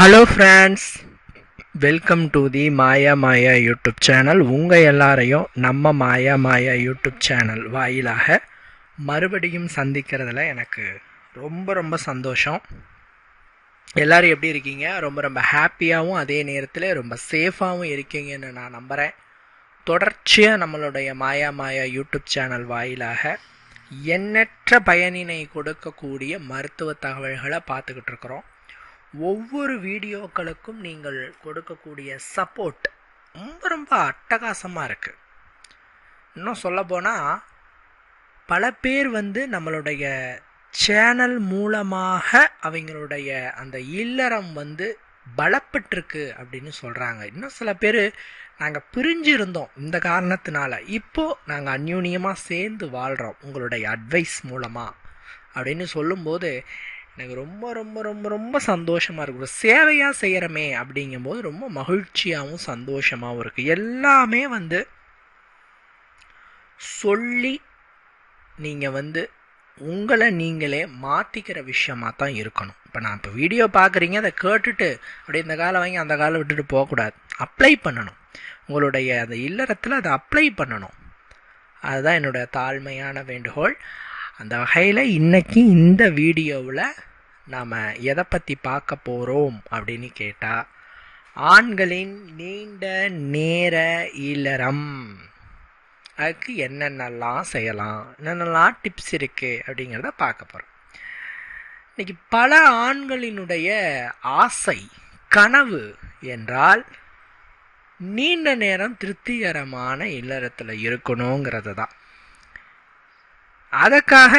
Hello friends welcome to the Maya Maya YouTube channel உங்கள் எல்லாரையும் நம்ம மாயா மாயா யூடியூப் சேனல் வாயிலாக மறுபடியும் சந்திக்கிறதுல எனக்கு ரொம்ப ரொம்ப சந்தோஷம். எல்லோரும் எப்படி இருக்கீங்க? ரொம்ப ரொம்ப ஹாப்பியாகவும் அதே நேரத்தில் ரொம்ப சேஃபாகவும் இருக்கீங்கன்னு நான் நம்புகிறேன் தொடர்ச்சியாக நம்மளுடைய மாயா மாயா யூடியூப் சேனல் வாயிலாக எண்ணற்ற பயனினை கொடுக்கக்கூடிய மருத்துவ தகவல்களை பார்த்துக்கிட்டு இருக்கிறோம். ஒவ்வொரு வீடியோக்களுக்கும் நீங்கள் கொடுக்கக்கூடிய சப்போர்ட் ரொம்ப ரொம்ப அட்டகாசமாக இருக்குது இன்னும் சொல்லப்போனால் பல பேர் வந்து நம்மளுடைய சேனல் மூலமாக அவங்களுடைய அந்த இல்லறம் வந்து பலப்பட்டிருக்கு அப்படின்னு சொல்கிறாங்க இன்னும் சில பேர் நாங்கள் பிரிஞ்சு இருந்தோம் இந்த காரணத்தினால. இப்போது நாங்கள் அந்யூன்யமாக சேர்ந்து வாழ்கிறோம் உங்களுடைய அட்வைஸ் மூலமாக அப்படின்னு சொல்லும்போது எனக்கு ரொம்ப ரொம்ப ரொம்ப ரொம்ப சந்தோஷமாக இருக்கும் ஒரு சேவையாக செய்கிறமே அப்படிங்கும்போது ரொம்ப மகிழ்ச்சியாகவும் சந்தோஷமாகவும் இருக்குது எல்லாமே வந்து சொல்லி நீங்கள் வந்து உங்களை நீங்களே மாற்றிக்கிற விஷயமாக தான் இருக்கணும். இப்போ நான் இப்போ வீடியோ பார்க்குறீங்க அதை கேட்டுட்டு அப்படியே இந்த காலம் வாங்கி அந்த காலம் விட்டுட்டு போகக்கூடாது. அப்ளை பண்ணணும். உங்களுடைய அந்த இல்லறத்தில் அதை அப்ளை பண்ணணும். அதுதான் என்னோடய தாழ்மையான வேண்டுகோள். அந்த வகையில் இன்றைக்கி இந்த வீடியோவில் நாம் எதை பற்றி பார்க்க போகிறோம் அப்படின்னு கேட்டால் ஆண்களின் நீண்ட நேர இல்லறம் அதுக்கு என்னென்னலாம் செய்யலாம் என்னென்னலாம் டிப்ஸ் இருக்குது அப்படிங்கிறத பார்க்க போகிறோம் இன்றைக்கி பல ஆண்களினுடைய ஆசை கனவு என்றால் நீண்ட நேரம் திருப்திகரமான இல்லறத்தில் இருக்கணுங்கிறது தான் அதற்காக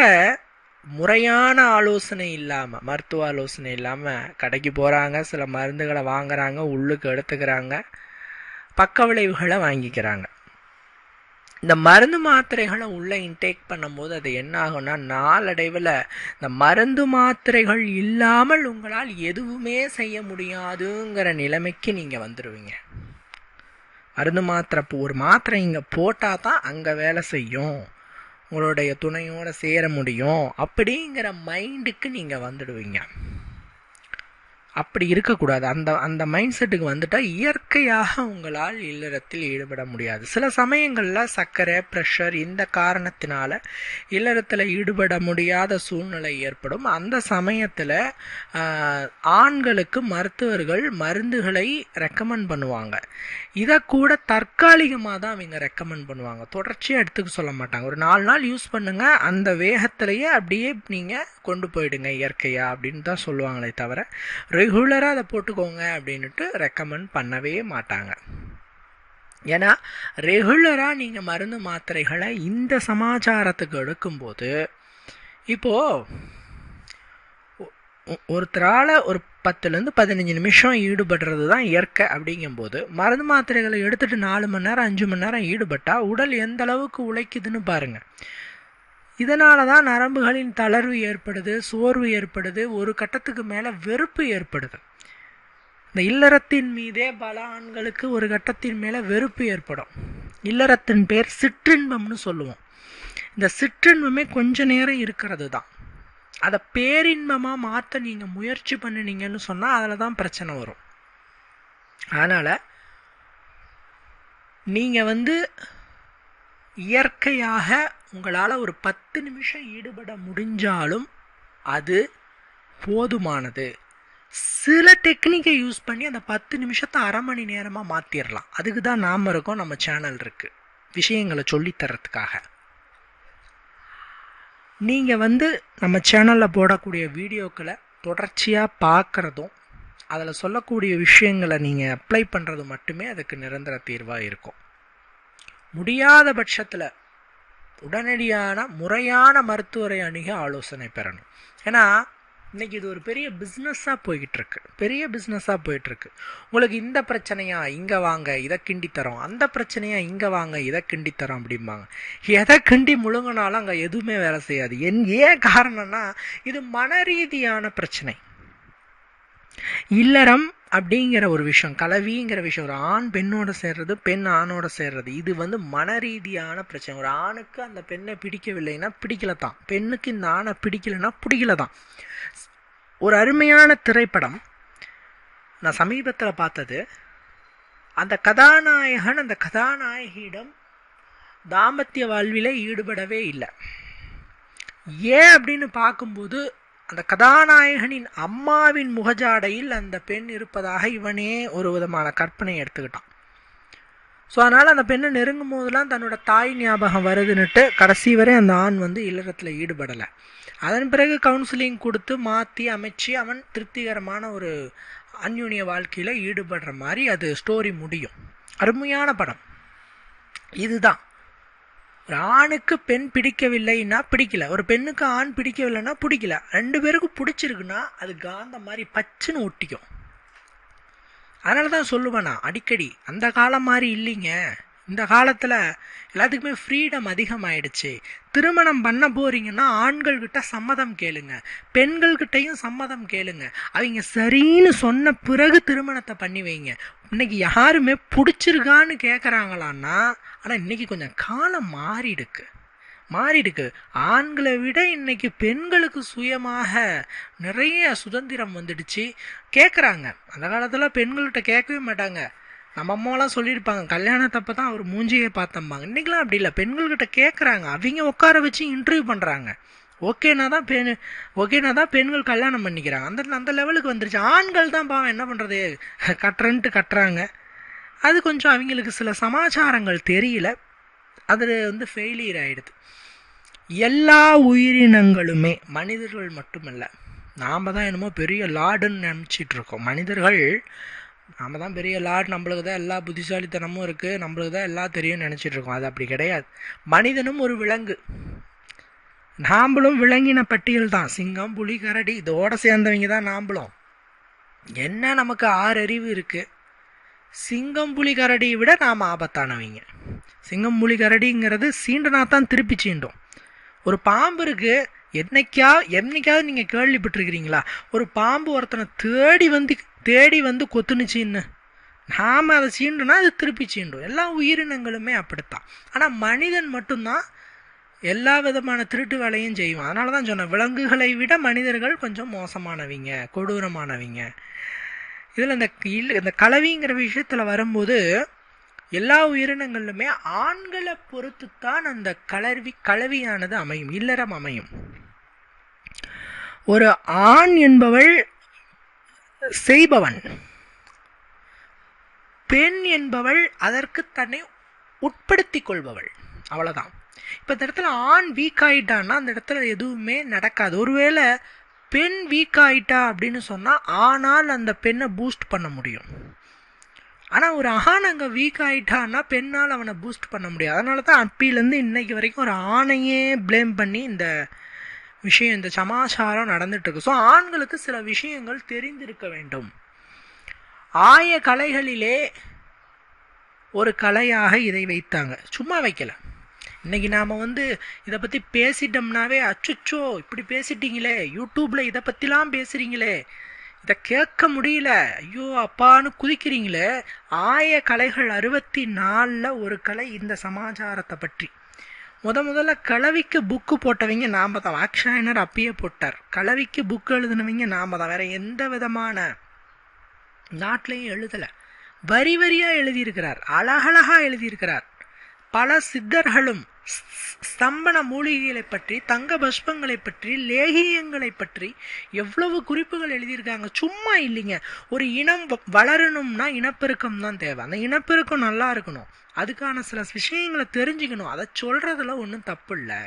முறையான ஆலோசனை இல்லாமல் மருத்துவ ஆலோசனை இல்லாமல் கடைக்கு போகிறாங்க சில மருந்துகளை வாங்குறாங்க உள்ளுக்கு எடுத்துக்கிறாங்க பக்க விளைவுகளை வாங்கிக்கிறாங்க. இந்த மருந்து மாத்திரைகளை உள்ளே இன்டேக் பண்ணும்போது அது என்ன ஆகும்னா நாளடைவில் இந்த மருந்து மாத்திரைகள் இல்லாமல் உங்களால் எதுவுமே செய்ய முடியாதுங்கிற நிலைமைக்கு நீங்கள் வந்துடுவீங்க மருந்து மாத்திரை ஒரு மாத்திரை இங்கே போட்டால் தான் அங்கே வேலை செய்யும். உங்களுடைய துணையோடு சேர முடியும். அப்படிங்கிற மைண்டுக்கு நீங்கள் வந்துடுவீங்க. அப்படி இருக்கக்கூடாது. அந்த அந்த மைண்ட் செட்டுக்கு வந்துட்டால் இயற்கையாக உங்களால் இல்லறத்தில் ஈடுபட முடியாது. சில சமயங்களில் சர்க்கரை ப்ரெஷர் இந்த காரணத்தினால இல்லறத்தில் ஈடுபட முடியாத சூழ்நிலை ஏற்படும். அந்த சமயத்தில் ஆண்களுக்கு மருத்துவர்கள் மருந்துகளை ரெக்கமெண்ட் பண்ணுவாங்க. இதை கூட தற்காலிகமாக தான் அவங்க ரெக்கமெண்ட் பண்ணுவாங்க. தொடர்ச்சியாக எடுத்துக்க சொல்ல மாட்டாங்க. ஒரு நாலு நாள் யூஸ் பண்ணுங்கள் அந்த வேகத்திலேயே அப்படியே நீங்கள் கொண்டு போயிடுங்க இயற்கையாக அப்படின்னு தான் சொல்லுவாங்களே தவிர ரெகுலராக அதை போட்டுக்கோங்க அப்படின்ட்டு ரெக்கமெண்ட் பண்ணவே மாட்டாங்க. ஏன்னா ரெகுலராக நீங்கள் மருந்து மாத்திரைகளை இந்த சமாச்சாரத்துக்கு எடுக்கும்போது இப்போது ஒருத்தரால் ஒரு பத்துலேருந்து பதினஞ்சு நிமிஷம் ஈடுபடுறது தான் இயற்கை அப்படிங்கும்போது மருந்து மாத்திரைகளை எடுத்துகிட்டு நாலு மணி நேரம் அஞ்சு மணி நேரம் ஈடுபட்டால் உடல் எந்த அளவுக்கு உழைக்குதுன்னு பாருங்கள் இதனால தான் நரம்புகளின் தளர்வு ஏற்படுது சோர்வு ஏற்படுது ஒரு கட்டத்துக்கு மேலே வெறுப்பு ஏற்படுது. இந்த இல்லறத்தின் மீதே பல ஆண்களுக்கு ஒரு கட்டத்தின் மேலே வெறுப்பு ஏற்படும். இல்லறத்தின் பேர் சிற்றின்பம்னு சொல்லுவோம். இந்த சிற்றின்பமே கொஞ்ச நேரம் இருக்கிறது தான் அதை பேரின்பமாக மாற்ற நீங்கள் முயற்சி பண்ணினீங்கன்னு சொன்னால் அதில் தான் பிரச்சனை வரும். அதனால் நீங்கள் வந்து இயற்கையாக உங்களால் ஒரு பத்து நிமிஷம் ஈடுபட முடிஞ்சாலும் அது போதுமானது. சில டெக்னிக்கை யூஸ் பண்ணி அந்த பத்து நிமிஷத்தை அரை மணி நேரமாக மாற்றிடலாம் அதுக்கு தான் நாம் இருக்கோம் நம்ம சேனல் இருக்குது விஷயங்களை சொல்லித்தரத்துக்காக நீங்கள் வந்து நம்ம சேனலில் போடக்கூடிய வீடியோக்களை தொடர்ச்சியாக பார்க்குறதும் அதில் சொல்லக்கூடிய விஷயங்களை நீங்கள் அப்ளை பண்ணுறது மட்டுமே அதுக்கு நிரந்தர தீர்வாக இருக்கும். முடியாத பட்சத்தில் உடனடியான முறையான மருத்துவரை அணுக ஆலோசனை பெறணும். ஏன்னா இன்றைக்கி இது ஒரு பெரிய பிஸ்னஸாக போய்கிட்டுருக்கு பெரிய பிஸ்னஸாக போயிட்டுருக்கு. உங்களுக்கு இந்த பிரச்சனையா இங்கே வாங்க இதை கிண்டி தரோம். அந்த பிரச்சனையா இங்கே வாங்க இதை கிண்டி தரோம் அப்படிம்பாங்க. எதை கிண்டி முழுங்கினாலும் அங்கே எதுவுமே வேலை செய்யாது. என் ஏன் காரணம்னா இது மன ரீதியான பிரச்சனை. இல்லறம் அப்படிங்கிற ஒரு விஷயம் கலவிங்கிற விஷயம் ஒரு ஆண் பெண்ணோட சேர்றது பெண் ஆணோட சேர்றது இது வந்து மன ரீதியான பிரச்சனை. ஒரு ஆணுக்கு அந்த பெண்ணை பிடிக்கவில்லைன்னா பிடிக்கல தான் பெண்ணுக்கு இந்த ஆணை பிடிக்கலைன்னா பிடிக்கல தான் ஒரு அருமையான திரைப்படம் நான் சமீபத்தில் பார்த்தது. அந்த கதாநாயகன் அந்த கதாநாயகியிடம் தாம்பத்திய வாழ்வில் ஈடுபடவே இல்லை. ஏன் அப்படின்னு பார்க்கும்போது அந்த கதாநாயகனின் அம்மாவின் முகஜாடையில் அந்த பெண் இருப்பதாக இவனே ஒரு விதமான கற்பனை எடுத்துக்கிட்டான். ஸோ அதனால் அந்த பெண்ணை நெருங்கும் போதெல்லாம் தன்னோட தாய் ஞாபகம் வருதுன்னுட்டு கடைசி வரை அந்த ஆண் வந்து இல்லறத்தில் ஈடுபடலை. அதன் பிறகு கவுன்சிலிங் கொடுத்து மாற்றி அமைச்சு அவன் திருப்திகரமான ஒரு அந்யுனிய வாழ்க்கையில் ஈடுபடுற மாதிரி அது ஸ்டோரி முடியும். அருமையான படம். இதுதான். ஆணுக்கு பெண் பிடிக்கவில்லைன்னா பிடிக்கல. ஒரு பெண்ணுக்கு ஆண் பிடிக்கவில்லைன்னா பிடிக்கல. ரெண்டு பேருக்கும் பிடிச்சிருக்குன்னா அது காந்த மாதிரி பச்சுன்னு ஒட்டிக்கும். அதனால தான் சொல்லுவேன் நான். அடிக்கடி. அந்த காலம் மாதிரி இல்லைங்க. இந்த காலத்தில் எல்லாத்துக்குமே ஃப்ரீடம் அதிகமாயிடுச்சு. திருமணம் பண்ண போகிறீங்கன்னா ஆண்கள்கிட்ட சம்மதம் கேளுங்க. பெண்கள்கிட்டையும் சம்மதம் கேளுங்க. அவங்க சரின்னு சொன்ன பிறகு திருமணத்தை பண்ணி வைங்க. இன்னைக்கு யாருமே பிடிச்சிருக்கான்னு கேட்குறாங்களான்னா ஆனால் இன்னைக்கு கொஞ்சம் காலம் மாறிடுக்கு. மாறிடுக்கு. ஆண்களை விட இன்னைக்கு பெண்களுக்கு சுயமாக நிறைய சுதந்திரம் வந்துடுச்சு. கேட்குறாங்க அந்த காலத்தில் பெண்கள்கிட்ட கேட்கவே மாட்டாங்க. நம்ம அம்மாலாம் சொல்லியிருப்பாங்க கல்யாணத்தப்போ தான் அவர் மூஞ்சியை பார்த்தம்பாங்க. இன்றைக்கெலாம் அப்படி இல்லை. பெண்கள்கிட்ட கேட்குறாங்க அவங்க உட்கார வச்சு இன்டர்வியூ பண்ணுறாங்க ஓகேனா தான் பெண் ஓகேனா தான் பெண்கள் கல்யாணம் பண்ணிக்கிறாங்க. அந்த அந்த லெவலுக்கு வந்துருச்சு. ஆண்கள் தான் பாவம் என்ன பண்ணுறது கட்டுறன்ட்டு கட்டுறாங்க. அது கொஞ்சம் அவங்களுக்கு சில சமாச்சாரங்கள் தெரியல. அது வந்து ஃபெயிலியர் ஆகிடுது எல்லா உயிரினங்களுமே மனிதர்கள் மட்டுமல்ல நாம் தான் என்னமோ பெரிய லாடுன்னு நினச்சிட்டு இருக்கோம். மனிதர்கள் நாம் தான் பெரிய லார்ட் நம்மளுக்கு தான் எல்லா புத்திசாலித்தனமும் இருக்குது நம்மளுக்கு தான் எல்லாம் தெரியும்னு நினச்சிட்டு இருக்கோம் அது அப்படி கிடையாது. மனிதனும் ஒரு விலங்கு. நாம்பளும் விலங்கின பட்டியல் தான் சிங்கம் புலி கரடி இதோட சேர்ந்தவங்க தான் நாம்பளும். என்ன நமக்கு ஆறு அறிவு இருக்குது சிங்கம் புலி கரடியை விட நாம் ஆபத்தானவங்க. சிங்கம் புலி கரடிங்கிறது சீண்டனா தான் திருப்பி சீண்டும். ஒரு பாம்பு இருக்குது என்னைக்கா என்னைக்காவது நீங்கள் கேள்விப்பட்டிருக்கிறீங்களா? ஒரு பாம்பு ஒருத்தனை தேடி வந்து தேடி வந்து கொத்துனுச்சின்னு. நாம் அதை சீண்டுனா அது திருப்பி சீண்டும். எல்லா உயிரினங்களுமே அப்படித்தான். ஆனால் மனிதன் மட்டும்தான் எல்லா விதமான திருட்டு வேலையும் செய்வான். அதனால தான் சொன்னேன் விலங்குகளை விட மனிதர்கள் கொஞ்சம் மோசமானவங்க கொடூரமானவங்க. இதில் இந்த இந்த கலவிங்கிற விஷயத்தில் வரும்போது எல்லா உயிரினங்களிலுமே ஆண்களை பொறுத்து தான் அந்த கலர்வி கலவியானது அமையும் இல்லறம் அமையும். ஒரு ஆண் என்பவள் செய்பவன். பெண் என்பவள் அதற்கு தன்னை உட்படுத்தி கொள்பவள். அவ்வளோதான் இப்போ இந்த இடத்துல ஆண் வீக் ஆயிட்டான்னா அந்த இடத்துல எதுவுமே நடக்காது. ஒருவேளை பெண் வீக் ஆயிட்டா அப்படின்னு சொன்னால் ஆனால் அந்த பெண்ணை பூஸ்ட் பண்ண முடியும். ஆனால் ஒரு ஆண் அங்கே வீக் ஆயிட்டான்னா பெண்ணால் அவனை பூஸ்ட் பண்ண முடியாது. அதனால தான் அப்பிலேருந்து இன்னைக்கு வரைக்கும் ஒரு ஆணையே ப்ளேம் பண்ணி இந்த விஷயம் இந்த சமாச்சாரம் நடந்துட்டு இருக்கு ஸோ ஆண்களுக்கு சில விஷயங்கள் தெரிந்திருக்க வேண்டும். ஆய கலைகளிலே ஒரு கலையாக இதை வைத்தாங்க. சும்மா வைக்கல. இன்னைக்கு நாம் வந்து இதை பற்றி பேசிட்டோம்னாவே அச்சுச்சோ இப்படி பேசிட்டீங்களே யூடியூப்பில் இதை பற்றிலாம் பேசுகிறீங்களே இதை கேட்க முடியல ஐயோ அப்பான்னு குதிக்கிறீங்களே ஆய கலைகள் அறுபத்தி நாலில் ஒரு கலை இந்த சமாச்சாரத்தை பற்றி. முத முதல்ல கலவிக்கு புக்கு போட்டவங்க நாம தான். வாக்ஷாயனர் அப்பயே போட்டார். கலவிக்கு புக்கு எழுதினவங்க நாம தான். வேற எந்த விதமான நாட்டிலையும் எழுதலை. வரி வரியாக எழுதியிருக்கிறார். அழகழகாக எழுதியிருக்கிறார். பல சித்தர்களும் ஸ்தம்பன மூலிகைகளை பற்றி தங்க பஷ்பங்களை பற்றி லேகியங்களை பற்றி எவ்வளவு குறிப்புகள் எழுதியிருக்காங்க. சும்மா இல்லைங்க. ஒரு இனம் வளரணும்னா இனப்பெருக்கம் தான் தேவை. அந்த இனப்பெருக்கம் நல்லா இருக்கணும். அதுக்கான சில விஷயங்களை தெரிஞ்சுக்கணும். அதை சொல்கிறதுல ஒன்றும் தப்பு இல்லை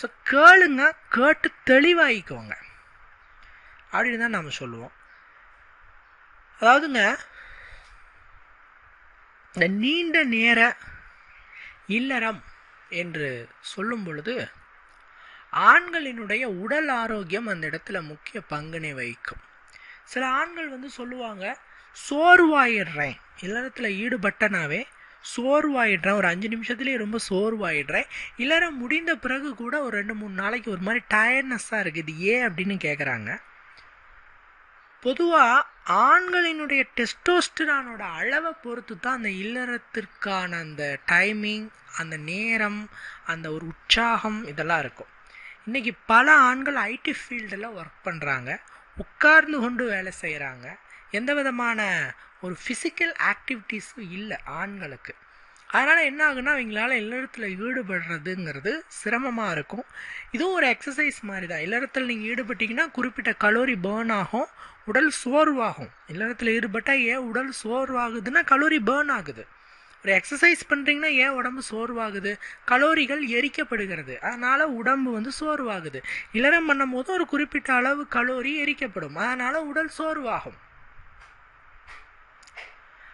ஸோ கேளுங்க கேட்டு தெளிவாகிக்கோங்க அப்படின்னு தான் நாம் சொல்லுவோம். அதாவதுங்க இந்த நீண்ட நேர இல்லறம். என்று சொல்லும் பொழுது ஆண்களினுடைய உடல் ஆரோக்கியம் அந்த இடத்துல முக்கிய பங்கினை வகிக்கும். சில ஆண்கள் வந்து சொல்லுவாங்க சோர்வாயிடுறேன். இல்லறத்தில் ஈடுபட்டனாவே சோர்வாயிடுறேன். ஒரு அஞ்சு நிமிஷத்துலேயே ரொம்ப சோர்வாயிடுறேன். இல்லறம் முடிந்த பிறகு கூட ஒரு ரெண்டு மூணு நாளைக்கு ஒரு மாதிரி டயர்ட்னஸ்ஸாக இருக்குது இது ஏன் அப்படின்னு கேட்குறாங்க பொதுவாக ஆண்களினுடைய டெஸ்டோஸ்டிரானோட அளவை பொறுத்து தான் அந்த இல்லறத்திற்கான அந்த டைமிங் அந்த நேரம் அந்த ஒரு உற்சாகம் இதெல்லாம் இருக்கும். இன்றைக்கி பல ஆண்கள் ஐடி ஃபீல்டில் ஒர்க் பண்ணுறாங்க உட்கார்ந்து கொண்டு வேலை செய்கிறாங்க எந்த விதமான ஒரு ஃபிசிக்கல் ஆக்டிவிட்டீஸும் இல்லை ஆண்களுக்கு. அதனால் என்ன ஆகுன்னா அவங்களால இல்லறத்தில் ஈடுபடுறதுங்கிறது சிரமமாக இருக்கும். இதுவும் ஒரு எக்ஸசைஸ் மாதிரி தான் இல்லறத்தில் நீங்கள் ஈடுபட்டிங்கன்னா குறிப்பிட்ட கலோரி பேர்ன் ஆகும் உடல் சோர்வாகும். இல்லறத்தில் ஈடுபட்டால் ஏன் உடல் சோர்வாகுதுன்னா கலோரி பேர்ன் ஆகுது. ஒரு எக்ஸசைஸ் பண்ணுறீங்கன்னா ஏன் உடம்பு சோர்வாகுது? கலோரிகள் எரிக்கப்படுகிறது. அதனால் உடம்பு வந்து சோர்வாகுது. இளரம் பண்ணும் போது ஒரு குறிப்பிட்ட அளவு கலோரி எரிக்கப்படும். அதனால் உடல் சோர்வாகும்.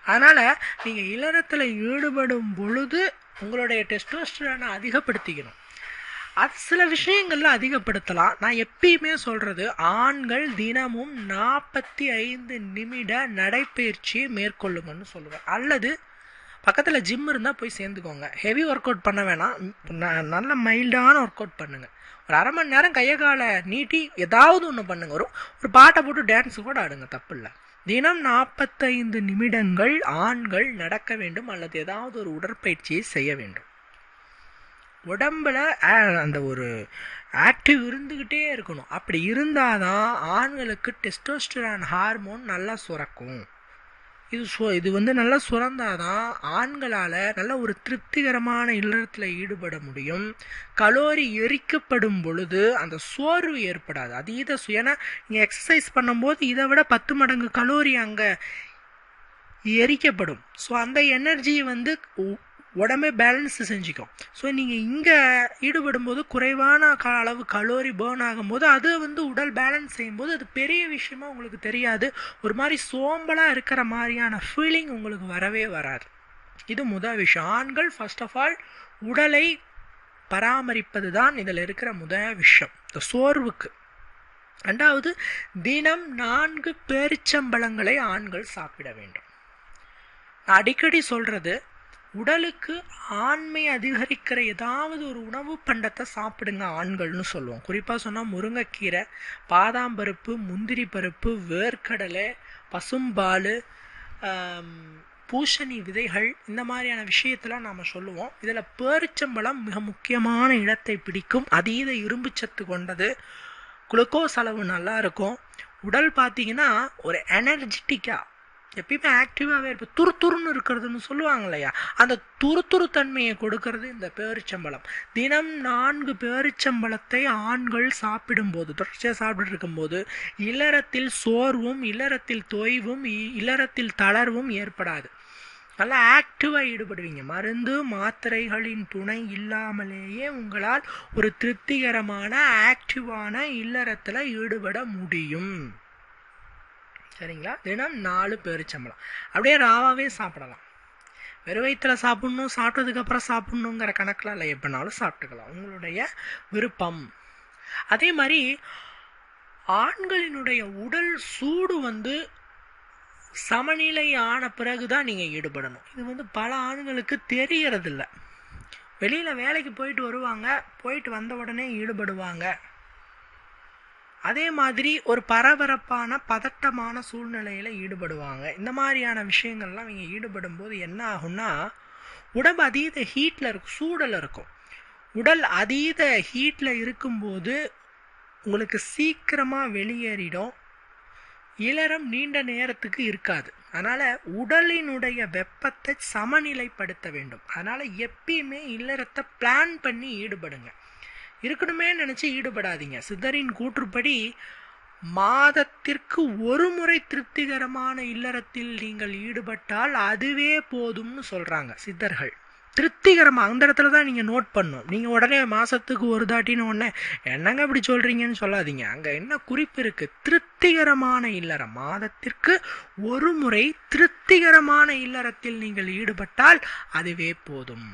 அதனால் நீங்கள் இல்லறத்தில் ஈடுபடும் பொழுது உங்களுடைய டெஸ்டோஸ்டரானை அதிகப்படுத்திக்கணும். அது சில விஷயங்கள்ல அதிகப்படுத்தலாம். நான் எப்பயுமே சொல்கிறது ஆண்கள் தினமும் நாற்பத்தி ஐந்து நிமிட நடைப்பயிற்சியை மேற்கொள்ளுங்கன்னு சொல்லுவேன். அல்லது பக்கத்தில் ஜிம் இருந்தால் போய் சேர்ந்துக்கோங்க. ஹெவி ஒர்க் அவுட் பண்ண வேணாம். ந- நல்ல மைல்டான ஒர்க் அவுட் பண்ணுங்கள் ஒரு அரை மணி நேரம் கையை காலை நீட்டி ஏதாவது ஒன்று பண்ணுங்க. ஒரு ஒரு பாட்டை போட்டு டான்ஸு கூட ஆடுங்க. தப்பு இல்லை. தினம் நாற்பத்தைந்து நிமிடங்கள் ஆண்கள் நடக்க வேண்டும் அல்லது ஏதாவது ஒரு உடற்பயிற்சியை செய்ய வேண்டும். உடம்பில் அந்த ஒரு ஆக்டிவ் இருந்துக்கிட்டே இருக்கணும். அப்படி இருந்தால் தான் ஆண்களுக்கு டெஸ்டோஸ்டரான் ஹார்மோன் நல்லா சுரக்கும். இது ஸோ இது வந்து நல்லா சுரந்தாதான் ஆண்களால் நல்ல ஒரு திருப்திகரமான இல்லறத்தில் ஈடுபட முடியும். கலோரி எரிக்கப்படும் பொழுது அந்த சோர்வு ஏற்படாது. அதீத சு ஏன்னா நீங்கள் எக்ஸசைஸ் பண்ணும்போது இதை விட பத்து மடங்கு கலோரி அங்கே எரிக்கப்படும். ஸோ அந்த எனர்ஜி வந்து உ- உடம்பே பேலன்ஸ் செஞ்சுக்கும். ஸோ நீங்கள் இங்கே ஈடுபடும் போது குறைவான க அளவு கலோரி பேர்ன் ஆகும்போது அது வந்து உடல் பேலன்ஸ் செய்யும்போது அது பெரிய விஷயமா உங்களுக்கு தெரியாது. ஒரு மாதிரி சோம்பலாக இருக்கிற மாதிரியான ஃபீலிங் உங்களுக்கு வரவே வராது. இது முதல் விஷயம். ஆண்கள் ஃபர்ஸ்ட் ஆஃப் ஆல் உடலை பராமரிப்பது தான் இதில் இருக்கிற முதல் விஷயம். இந்த சோர்வுக்கு. ரெண்டாவது தினம் நான்கு பேரிச்சம்பழங்களை ஆண்கள் சாப்பிட வேண்டும். அடிக்கடி சொல்கிறது உடலுக்கு ஆண்மை அதிகரிக்கிற ஏதாவது ஒரு உணவு பண்டத்தை சாப்பிடுங்க ஆண்கள்னு சொல்லுவோம். குறிப்பாக சொன்னால் முருங்கைக்கீரை பாதாம் பருப்பு முந்திரி பருப்பு வேர்க்கடலை பசும்பால் பூசணி விதைகள் இந்த மாதிரியான விஷயத்தெல்லாம் நாம் சொல்லுவோம். இதில் பேரிச்சம்பழம் மிக முக்கியமான இடத்தை பிடிக்கும். அதீத இரும்புச்சத்து கொண்டது. குளுக்கோஸ் அளவு நல்லா இருக்கும். உடல் பார்த்தீங்கன்னா ஒரு எனர்ஜெட்டிக்காக எப்பயுமே ஆக்டிவாகவே இருப்போம் துரு துருன்னு இருக்கிறதுன்னு சொல்லுவாங்க இல்லையா அந்த துரு தன்மையை கொடுக்கறது இந்த பேரிச்சம்பழம். தினம் நான்கு பேரிச்சம்பழத்தை ஆண்கள் சாப்பிடும்போது தொடர்ச்சியாக சாப்பிட்டு இருக்கும்போது இல்லறத்தில் சோர்வும் இல்லறத்தில் தொய்வும் இ- இல்லறத்தில் தளர்வும் ஏற்படாது. நல்லா ஆக்டிவாக ஈடுபடுவீங்க. மருந்து மாத்திரைகளின் துணை இல்லாமலேயே உங்களால் ஒரு திருப்திகரமான ஆக்டிவான இல்லறத்தில் ஈடுபட முடியும். சரிங்களா? தினம் நாலு பேரிச்சம்பளம் அப்படியே ராவாவே சாப்பிடலாம். வெறும் வயிற்றுல சாப்பிட்ணும் சாப்பிட்டதுக்கப்புறம் சாப்பிட்ணுங்கிற கணக்கில் இல்லை எப்படினாலும் சாப்பிட்டுக்கலாம். உங்களுடைய விருப்பம். அதே மாதிரி ஆண்களினுடைய உடல் சூடு வந்து சமநிலை ஆன பிறகு தான் நீங்கள் ஈடுபடணும். இது வந்து பல ஆண்களுக்கு தெரியறதில்ல. வெளியில் வேலைக்கு போயிட்டு வருவாங்க போயிட்டு வந்த உடனே ஈடுபடுவாங்க. அதே மாதிரி ஒரு பரபரப்பான பதட்டமான சூழ்நிலையில் ஈடுபடுவாங்க. இந்த மாதிரியான விஷயங்கள்லாம் இவங்க ஈடுபடும் போது என்ன ஆகும்னா உடம்பு அதீத ஹீட்டில் இருக்கும் சூடில் இருக்கும். உடல் அதீத ஹீட்டில் இருக்கும்போது உங்களுக்கு சீக்கிரமாக வெளியேறிடும். இளரம் நீண்ட நேரத்துக்கு இருக்காது. அதனால் உடலினுடைய வெப்பத்தை சமநிலைப்படுத்த வேண்டும். அதனால் எப்பயுமே இல்லறத்தை பிளான் பண்ணி ஈடுபடுங்க. இருக்கணுமே நினச்சி ஈடுபடாதீங்க. சித்தரின் கூற்றுப்படி மாதத்திற்கு ஒரு முறை திருப்திகரமான இல்லறத்தில் நீங்கள் ஈடுபட்டால் அதுவே போதும்னு சொல்கிறாங்க சித்தர்கள். திருப்திகரமாக அந்த இடத்துல தான் நீங்கள் நோட் பண்ணும் நீங்கள் உடனே மாதத்துக்கு ஒரு தாட்டின்னு உடனே என்னங்க இப்படி சொல்கிறீங்கன்னு சொல்லாதீங்க. அங்கே என்ன குறிப்பு இருக்குது திருப்திகரமான இல்லறம். மாதத்திற்கு ஒரு முறை திருப்திகரமான இல்லறத்தில் நீங்கள் ஈடுபட்டால் அதுவே போதும்.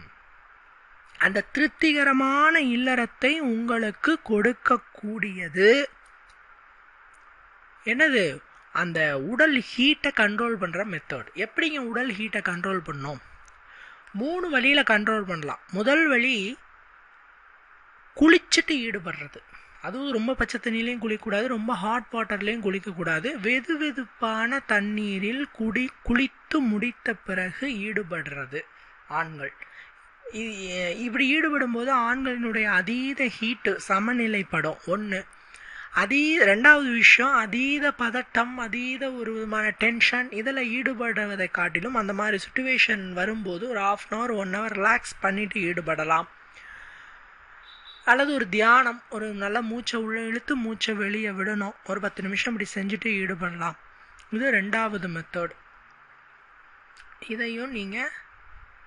அந்த திருப்திகரமான இல்லறத்தை உங்களுக்கு கொடுக்கக்கூடியது. என்னது? அந்த உடல் ஹீட்டை கண்ட்ரோல் பண்ணுற மெத்தட் எப்படிங்க உடல் ஹீட்டை கண்ட்ரோல் பண்ணோம்? மூணு வழியில் கண்ட்ரோல் பண்ணலாம். முதல் வழி குளிச்சுட்டு ஈடுபடுறது. அதுவும் ரொம்ப பச்சை தண்ணிலையும் குளிக்கக்கூடாது ரொம்ப ஹாட் வாட்டர்லேயும் குளிக்கக்கூடாது. வெது வெதுப்பான தண்ணீரில் குடி குளித்து முடித்த பிறகு ஈடுபடுறது. ஆண்கள். இப்படி ஈடுபடும் போது ஆண்களினுடைய அதீத ஹீட்டு சமநிலைப்படும். ஒன்று அதீ ரெண்டாவது விஷயம் அதீத பதட்டம் அதீத ஒரு விதமான டென்ஷன் இதில் ஈடுபடுவதை காட்டிலும் அந்த மாதிரி சுச்சுவேஷன் வரும்போது ஒரு half an hour one hour relax பண்ணிட்டு ஈடுபடலாம். அல்லது ஒரு தியானம் ஒரு நல்ல மூச்சை உள்ள இழுத்து மூச்சை வெளியே விடணும். ஒரு பத்து நிமிஷம் இப்படி செஞ்சுட்டு ஈடுபடலாம். இது ரெண்டாவது மெத்தட் இதையும் நீங்கள்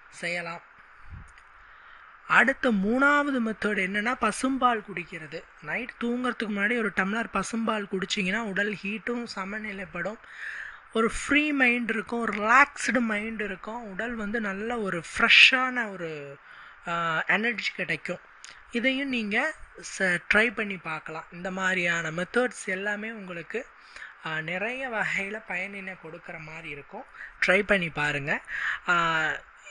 செய்யலாம். அடுத்த மூணாவது மெத்தட் என்னென்னா பசும்பால் குடிக்கிறது. நைட் தூங்குறதுக்கு முன்னாடி ஒரு டம்ளர் பசும்பால் குடிச்சிங்கன்னா உடல் ஹீட்டும் சமநிலைப்படும். ஒரு ஃப்ரீ மைண்ட் இருக்கும் ரிலாக்ஸ்டு மைண்ட் இருக்கும். உடல் வந்து நல்ல ஒரு ஃப்ரெஷ்ஷான ஒரு எனர்ஜி கிடைக்கும். இதையும் நீங்கள் ச ட்ரை பண்ணி பார்க்கலாம். இந்த மாதிரியான மெத்தட்ஸ் எல்லாமே உங்களுக்கு நிறைய வகையில் பயனினை கொடுக்குற மாதிரி இருக்கும். ட்ரை பண்ணி பாருங்கள்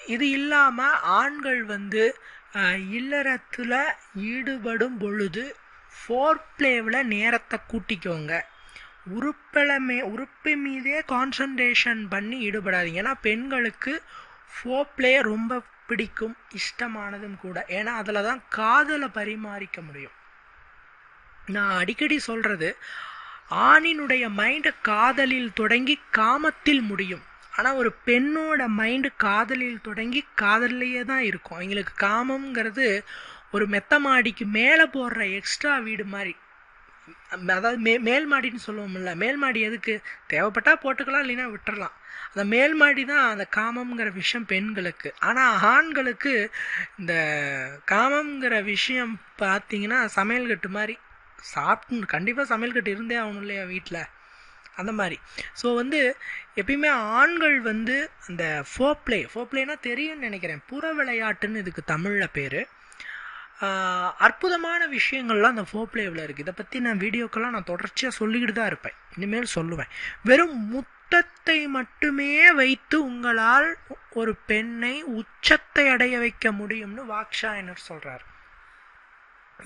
இது இல்லாமல் ஆண்கள் வந்து இல்லறத்தில் ஈடுபடும் பொழுது ஃபோர் பிளேவில் நேரத்தை கூட்டிக்கோங்க. உறுப்பில் மே உறுப்பு மீதே கான்சன்ட்ரேஷன் பண்ணி ஈடுபடாதீங்க. ஏன்னா பெண்களுக்கு ஃபோர் பிளே ரொம்ப பிடிக்கும் இஷ்டமானதும் கூட. ஏன்னா அதில் தான் காதலை பரிமாறிக்க முடியும். நான் அடிக்கடி சொல்கிறது ஆணினுடைய மைண்டை காதலில் தொடங்கி காமத்தில் முடியும். ஆனால் ஒரு பெண்ணோட மைண்டு காதலில் தொடங்கி காதல்லையே தான் இருக்கும். அவங்களுக்கு காமங்கிறது ஒரு மெத்த மாடிக்கு மேலே போடுற எக்ஸ்ட்ரா வீடு மாதிரி. அதாவது மே மேல் மாடின்னு சொல்லுவோம்ல மேல் மாடி எதுக்கு? தேவைப்பட்டால் போட்டுக்கலாம் இல்லைன்னா விட்டுறலாம். அந்த மேல் மாடி தான் அந்த காமம்ங்கிற விஷயம் பெண்களுக்கு. ஆனால் ஆண்களுக்கு இந்த காமம்ங்கிற விஷயம் பார்த்தீங்கன்னா சமையல் கட்டு மாதிரி சாப்பிட்டு கண்டிப்பாக சமையல் கட்டு இருந்தே ஆகணும் இல்லையா வீட்டில் அந்த மாதிரி. ஸோ வந்து எப்பயுமே ஆண்கள் வந்து அந்த ஃபோப்ளே ஃபோப்ளேனா தெரியும்னு நினைக்கிறேன். புற விளையாட்டுன்னு இதுக்கு தமிழில் பேர். அற்புதமான விஷயங்கள்லாம் அந்த ஃபோப்ளேவில் இருக்குது இதை பற்றி நான் வீடியோக்கெல்லாம் நான் தொடர்ச்சியாக சொல்லிக்கிட்டு தான் இருப்பேன். இனிமேல் சொல்லுவேன். வெறும் முத்தத்தை மட்டுமே வைத்து உங்களால் ஒரு பெண்ணை உச்சத்தை அடைய வைக்க முடியும்னு வாக்ஷாயனர் சொல்கிறார்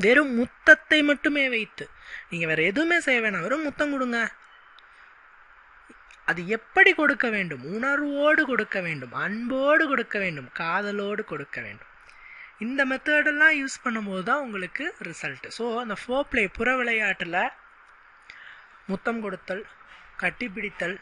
வெறும் முத்தத்தை மட்டுமே வைத்து. நீங்கள் வேறு எதுவுமே செய்ய வேணாம். வெறும் முத்தம் கொடுங்க. அது எப்படி கொடுக்க வேண்டும்? உணர்வோடு கொடுக்க வேண்டும். அன்போடு கொடுக்க வேண்டும். காதலோடு கொடுக்க வேண்டும். இந்த மெத்தடெல்லாம் யூஸ் பண்ணும்போது தான் உங்களுக்கு ரிசல்ட் ஸோ அந்த ஃபோ பிளே புற விளையாட்டில் முத்தம் கொடுத்தல் கட்டிப்பிடித்தல்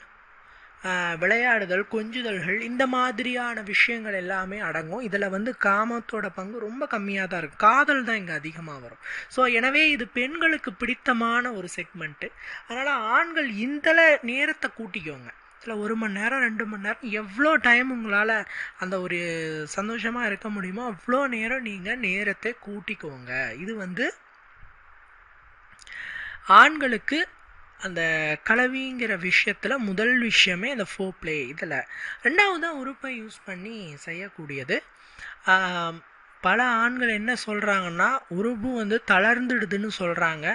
விளையாடுதல் கொஞ்சுதல்கள் இந்த மாதிரியான விஷயங்கள் எல்லாமே அடங்கும். இதில் வந்து காமத்தோட பங்கு ரொம்ப கம்மியாக தான் இருக்கும். காதல் தான் இங்கே அதிகமாக வரும். ஸோ எனவே இது பெண்களுக்கு பிடித்தமான ஒரு செக்மெண்ட்டு அதனால் ஆண்கள் இந்தல நேரத்தை கூட்டிக்கோங்க. இதில் ஒரு மணி நேரம் ரெண்டு மணி நேரம் எவ்வளோ டைம் உங்களால் அந்த ஒரு சந்தோஷமாக இருக்க முடியுமோ அவ்வளோ நேரம் நீங்கள் நேரத்தை கூட்டிக்கோங்க. இது வந்து ஆண்களுக்கு அந்த கலவிங்கிற விஷயத்தில் முதல் விஷயமே இந்த ஃபோ பிளே இதில். ரெண்டாவது தான் உறுப்பை யூஸ் பண்ணி செய்யக்கூடியது. பல ஆண்கள் என்ன சொல்கிறாங்கன்னா உறுப்பு வந்து தளர்ந்துடுதுன்னு சொல்கிறாங்க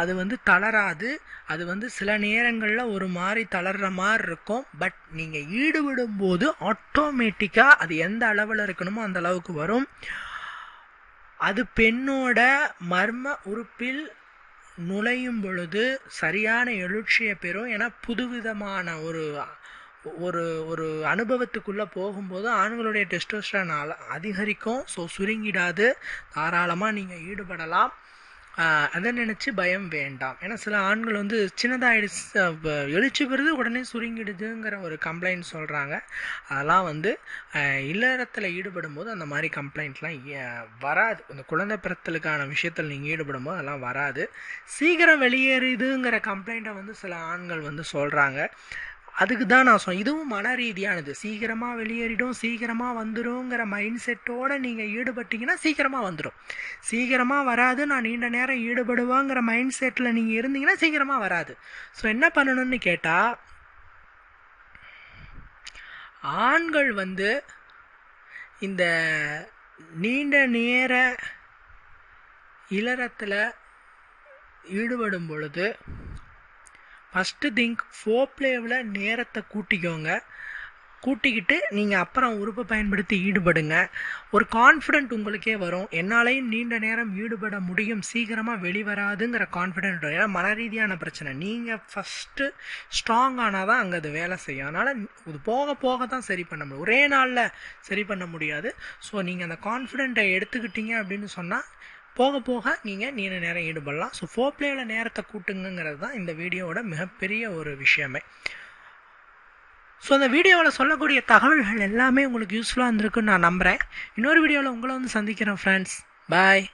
அது வந்து தளராது. அது வந்து சில நேரங்களில் ஒரு மாதிரி தளர்ற மாதிரி இருக்கும். பட் நீங்கள் ஈடுபடும் போது ஆட்டோமேட்டிக்காக அது எந்த அளவில் இருக்கணுமோ அந்த அளவுக்கு வரும். அது பெண்ணோட மர்ம உறுப்பில் நுழையும் பொழுது சரியான எழுச்சியை பெறும். ஏன்னா புதுவிதமான ஒரு ஒரு ஒரு அனுபவத்துக்குள்ளே போகும்போது ஆண்களுடைய டெஸ்டோஸ்டரான் அதிகரிக்கும். ஸோ சுருங்கிடாது. தாராளமாக நீங்கள் ஈடுபடலாம். அதை நினச்சி பயம் வேண்டாம். ஏன்னா சில ஆண்கள் வந்து சின்னதாகிடுச்சு எழுச்சி பெறுது உடனே சுருங்கிடுதுங்கிற ஒரு கம்ப்ளைண்ட் சொல்கிறாங்க அதெல்லாம் வந்து இல்லறத்தில் ஈடுபடும் போது அந்த மாதிரி கம்ப்ளைண்ட்லாம் வராது. இந்த குழந்தை பிறத்தலுக்கான விஷயத்தில் நீங்கள் ஈடுபடும் போது அதெல்லாம் வராது. சீக்கிரம் வெளியேறுதுங்கிற கம்ப்ளைண்ட்டை வந்து சில ஆண்கள் வந்து சொல்கிறாங்க அதுக்கு தான் நான் சொன்னேன். இதுவும் மன ரீதியானது சீக்கிரமாக வெளியேறிடும் சீக்கிரமாக வந்துடுங்கிற மைண்ட் செட்டோடு நீங்கள் ஈடுபட்டிங்கன்னா சீக்கிரமாக வந்துடும் சீக்கிரமாக வராது நான் நீண்ட நேரம் ஈடுபடுவேங்கிற மைண்ட் செட்டில் நீங்கள் இருந்தீங்கன்னா சீக்கிரமாக வராது. ஸோ என்ன பண்ணணும்னு கேட்டால் ஆண்கள் வந்து இந்த நீண்ட நேர இளரத்தில் ஈடுபடும் பொழுது ஃபஸ்ட்டு திங்க் ஃபோ பிளேவில் நேரத்தை கூட்டிக்கோங்க. கூட்டிக்கிட்டு நீங்கள் அப்புறம் உறுப்பை பயன்படுத்தி ஈடுபடுங்க. ஒரு கான்ஃபிடென்ட் உங்களுக்கே வரும். என்னாலையும் நீண்ட நேரம் ஈடுபட முடியும். சீக்கிரமாக வெளிவராதுங்கிற கான்ஃபிடென்ட் ஏன்னா மன ரீதியான பிரச்சனை. நீங்கள் ஃபஸ்ட்டு ஸ்ட்ராங் ஆனால் தான் அங்கே அது வேலை செய்யும். அதனால் இது போக போக தான் சரி பண்ண முடியும். ஒரே நாளில் சரி பண்ண முடியாது. ஸோ நீங்கள் அந்த கான்ஃபிடென்ட்டை எடுத்துக்கிட்டீங்க அப்படின்னு சொன்னால் போக போக நீங்கள் நீண்ட நேரம் ஈடுபடலாம். ஸோ ஃபோர் பிளேவில் நேரத்தை கூட்டுங்கிறது தான் இந்த வீடியோவோட மிகப்பெரிய ஒரு விஷயமே. ஸோ அந்த வீடியோவில் சொல்லக்கூடிய தகவல்கள் எல்லாமே உங்களுக்கு யூஸ்ஃபுல்லாக இருந்திருக்குன்னு நான் நம்புகிறேன் இன்னொரு வீடியோவில் உங்களை வந்து சந்திக்கிறேன் ஃப்ரெண்ட்ஸ் பாய்